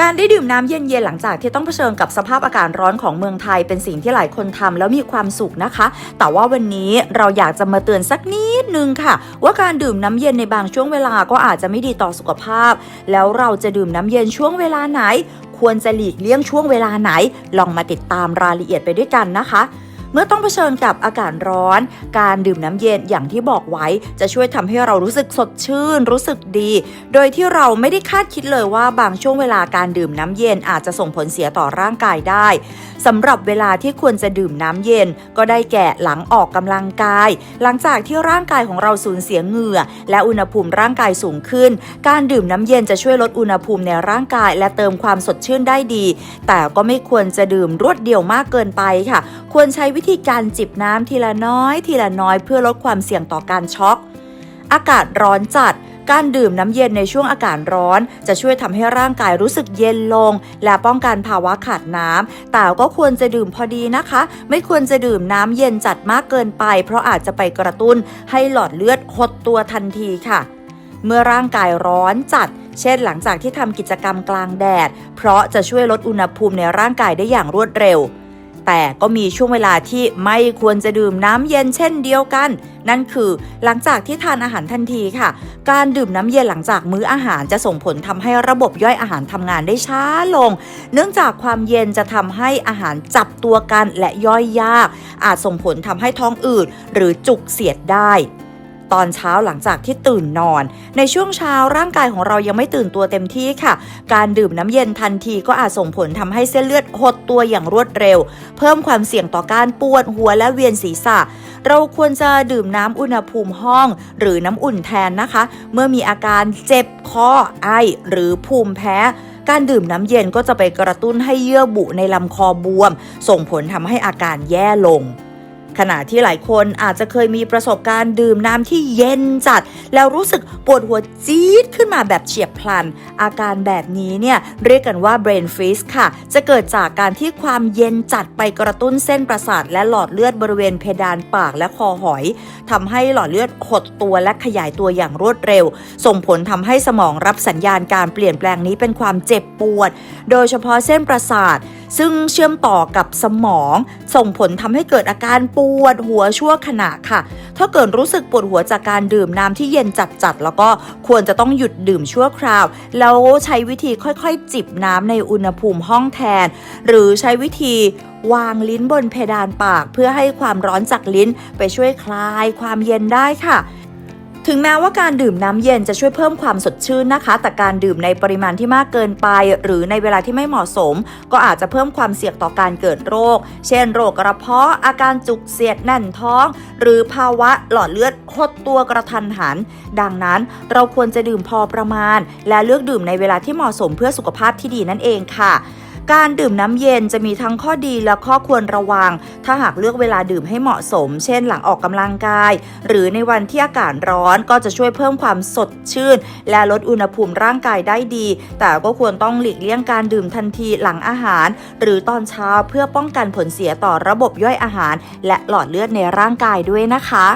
การได้ดื่มน้ำเย็นๆหลังจากที่ต้องเผชิญกับสภาพอากาศร้อนของเมืองไทยเป็นสิ่งที่หลายคนทำแล้วมีความสุขนะคะ แต่ว่าวันนี้เราอยากจะมาเตือนสักนิดนึงค่ะ ว่าการดื่มน้ำเย็นในบางช่วงเวลาก็อาจจะไม่ดีต่อสุขภาพ แล้วเราจะดื่มน้ำเย็นช่วงเวลาไหน ควรจะหลีกเลี่ยงช่วงเวลาไหน ลองมาติดตามรายละเอียดไปด้วยกันนะคะ เมื่อต้องเผชิญกับอากาศร้อน การดื่มน้ำเย็นอย่างที่บอกไว้ จะช่วยทำให้เรารู้สึกสดชื่น รู้สึกดี โดยที่เราไม่ได้คาดคิดเลยว่าบางช่วงเวลาการดื่มน้ำเย็นอาจจะส่งผลเสียต่อร่างกายได้สำหรับเวลาที่ควรจะดื่มน้ำเย็น ก็ได้แก่หลังออกกำลังกาย หลังจากที่ร่างกายของเราสูญเสียเหงื่อ และอุณหภูมิร่างกายสูงขึ้น การดื่มน้ำเย็นจะช่วยลดอุณหภูมิในร่างกาย และเติมความสดชื่นได้ดี แต่ก็ไม่ควรจะดื่มรวดเดียวมากเกินไปค่ะ ควรใช้วิธีการจิบน้ำทีละน้อย ทีละน้อยเพื่อลดความเสี่ยงต่อการช็อก อากาศร้อนจัด การดื่มน้ำเย็นในช่วงอากาศร้อน จะช่วยทำให้ร่างกายรู้สึกเย็นลง และป้องกันภาวะขาดน้ำแต่ก็ควรจะดื่มพอดีนะคะ ไม่ควรจะดื่มน้ำเย็นจัดมากเกินไป เพราะอาจจะไปกระตุ้นให้หลอดเลือดหดตัวทันทีค่ะ เมื่อร่างกายร้อนจัดเช่นหลังจากที่ทำกิจกรรมกลางแดด เพราะจะช่วยลดอุณหภูมิในร่างกายได้อย่างรวดเร็ว แต่ก็มีช่วงเวลาที่ไม่ควรจะดื่มน้ำเย็นเช่นเดียวกัน นั่นคือหลังจากที่ทานอาหารทันทีค่ะ การดื่มน้ำเย็นหลังจากมื้ออาหารจะส่งผลทำให้ระบบย่อยอาหารทำงานได้ช้าลง เนื่องจากความเย็นจะทำให้อาหารจับตัวกันและย่อยยาก อาจส่งผลทำให้ท้องอืดหรือจุกเสียดได้ ตอนเช้าหลังจากที่ตื่นนอน ในช่วงเช้าร่างกายของเรายังไม่ตื่นตัวเต็มที่ค่ะ การดื่มน้ำเย็นทันทีก็อาจส่งผลทำให้เส้นเลือดหดตัวอย่างรวดเร็ว เพิ่มความเสี่ยงต่อการปวดหัวและเวียนศีรษะ เราควรจะดื่มน้ำอุณหภูมิห้อง หรือน้ำอุ่นแทนนะคะ เมื่อมีอาการเจ็บคอไอ หรือภูมิแพ้การดื่มน้ำเย็นก็จะไปกระตุ้นให้เยื่อบุในลำคอบวม ส่งผลทำให้อาการแย่ลง ขณะที่หลายคนอาจจะเคยมีประสบการณ์ดื่มน้ำที่เย็นจัด แล้วรู้สึกปวดหัวจี๊ดขึ้นมาแบบเฉียบพลัน อาการแบบนี้เนี่ยเรียกกันว่า brain freeze ค่ะ จะเกิดจากการที่ความเย็นจัดไปกระตุ้นเส้นประสาท และหลอดเลือดบริเวณเพดานปากและคอหอยทำให้หลอดเลือดหดตัวและขยายตัวอย่างรวดเร็ว ส่งผลทำให้สมองรับสัญญาณการเปลี่ยนแปลงนี้เป็นความเจ็บปวด โดยเฉพาะเส้นประสาท ซึ่งเชื่อมต่อกับสมอง ส่งผลทำให้เกิดอาการปวดหัวชั่วขณะค่ะ ถ้าเกิดรู้สึกปวดหัวจากการดื่มน้ำที่เย็นจัดๆแล้วก็ควรจะต้องหยุดดื่มชั่วคราว แล้วใช้วิธีค่อยๆ จิบน้ำในอุณหภูมิห้องแทน หรือใช้วิธีวางลิ้นบนเพดานปาก เพื่อให้ความร้อนจากลิ้นไปช่วยคลายความเย็นได้ค่ะ ถึงแม้ว่าการดื่มน้ำเย็นจะช่วยเพิ่มความสดชื่นนะคะ แต่การดื่มในปริมาณที่มากเกินไป หรือในเวลาที่ไม่เหมาะสม ก็อาจจะเพิ่มความเสี่ยงต่อการเกิดโรค เช่น โรคกระเพาะ อาการจุกเสียดแน่นท้อง หรือภาวะหลอดเลือดหดตัวกระทันหัน ดังนั้นเราควรจะดื่มพอประมาณ และเลือกดื่มในเวลาที่เหมาะสมเพื่อสุขภาพที่ดีนั่นเองค่ะ การดื่มน้ำเย็นจะมีทั้งข้อดีและข้อควรระวัง ถ้าหากเลือกเวลาดื่มให้เหมาะสม เช่นหลังออกกำลังกาย หรือในวันที่อากาศร้อนก็จะช่วยเพิ่มความสดชื่น และลดอุณหภูมิร่างกายได้ดี แต่ก็ควรต้องหลีกเลี่ยงการดื่มทันทีหลังอาหาร หรือตอนเช้าเพื่อป้องกันผลเสียต่อระบบย่อยอาหาร และหลอดเลือดในร่างกายด้วยนะคะ